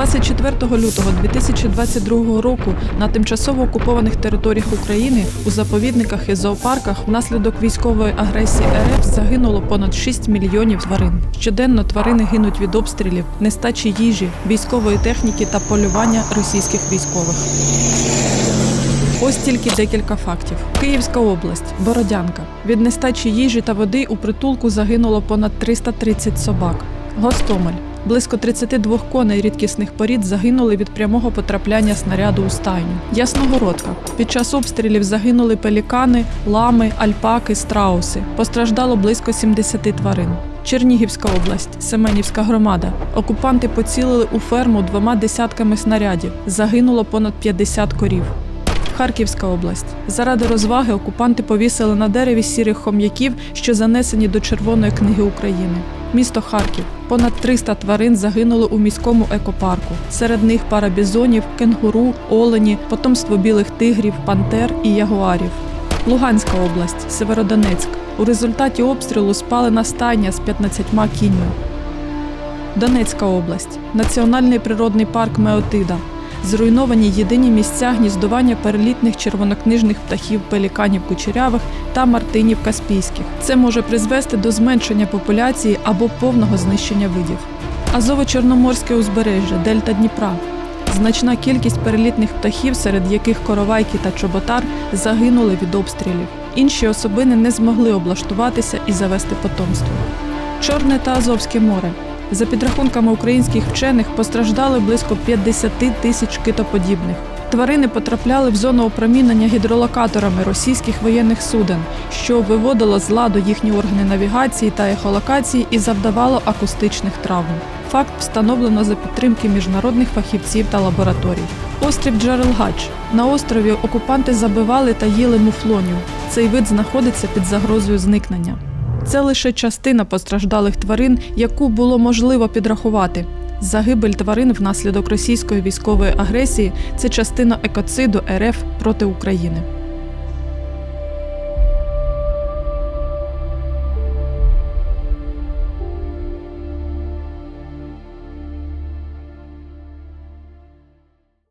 24 лютого 2022 року на тимчасово окупованих територіях України у заповідниках і зоопарках внаслідок військової агресії РФ загинуло понад 6 мільйонів тварин. Щоденно тварини гинуть від обстрілів, нестачі їжі, військової техніки та полювання російських військових. Ось тільки декілька фактів: Київська область, Бородянка. Від нестачі їжі та води у притулку загинуло понад 330 собак. Гостомель. Близько 32 коней рідкісних порід загинули від прямого потрапляння снаряду у стайню. Ясногородка. Під час обстрілів загинули пелікани, лами, альпаки, страуси. Постраждало близько 70 тварин. Чернігівська область, Семенівська громада. Окупанти поцілили у ферму двома десятками снарядів. Загинуло понад 50 корів. Харківська область. Заради розваги окупанти повісили на дереві сірих хом'яків, що занесені до Червоної книги України. Місто Харків. Понад 300 тварин загинули у міському екопарку. Серед них пара бізонів, кенгуру, олені, потомство білих тигрів, пантер і ягуарів. Луганська область, Северодонецьк. У результаті обстрілу спалена стайня з 15 кіньми. Донецька область, Національний природний парк Меотида. Зруйновані єдині місця гніздування перелітних червонокнижних птахів пеліканів кучерявих та мартинів каспійських. Це може призвести до зменшення популяції або повного знищення видів. Азово-Чорноморське узбережжя, дельта Дніпра. Значна кількість перелітних птахів, серед яких коровайки та чоботар, загинули від обстрілів. Інші особини не змогли облаштуватися і завести потомство. Чорне та Азовське море. За підрахунками українських вчених постраждали близько 50 тисяч китоподібних. Тварини потрапляли в зону опромінення гідролокаторами російських воєнних суден, що виводило з ладу їхні органи навігації та ехолокації і завдавало акустичних травм. Факт встановлено за підтримки міжнародних фахівців та лабораторій. Острів Джарелгач. На острові окупанти забивали та їли муфлонів. Цей вид знаходиться під загрозою зникнення. Це лише частина постраждалих тварин, яку було можливо підрахувати. Загибель тварин внаслідок російської військової агресії це частина екоциду РФ проти України.